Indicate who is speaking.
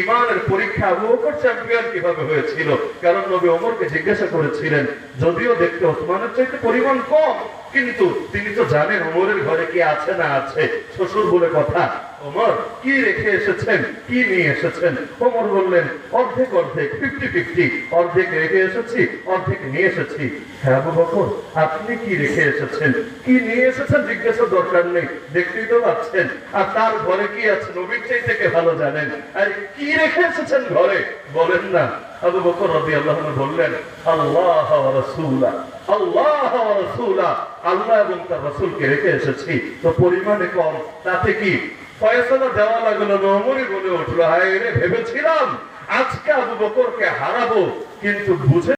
Speaker 1: ইমানের পরীক্ষা আবু বকর চ্যাম্পিয়ন কীভাবে হয়েছিল? কারণ নবী ওমরকে জিজ্ঞাসা করেছিলেন, যদিও দেখতে ওসমানের চাইতে পরিমাণ কম, কিন্তু তিনি তো জানেন ওমরের ঘরে কি আছে না আছে। শ্বশুর বলে কথা, ওমর, কি রেখে এসেছেন? কি নিয়ে এসেছেন? ওমর বললেন, অর্ধেক অর্ধেক ফিফটি ফিফটি অর্ধেক রেখে এসেছি, অর্ধেক নিয়ে এসেছি। হ্যাঁ আবু বকর, আপনি কি রেখে এসেছেন? কি নিয়ে এসেছেন জিজ্ঞাসা দরকার নেই, দেখতেই তো পাচ্ছেন। আর তার ঘরে কি আছে, নবীর চাইতে কে ভালো জানেন? আর কি রেখে এসেছেন? ঘরে বলেন না, আবু বকর আল্লাহ বললেন, আল্লাহ রসুল্লাহ আল্লাহ আল্লাহ এবং তার রসুলকে রেখে এসেছি। তো পরিমাণে কম, তাতে কি? ফয়সলা দেওয়া লাগল নমরি বলে উঠল, হায় রে, ভেবেছিলাম আজকে আবু বকরকে হারাবো, কিন্তু বুঝে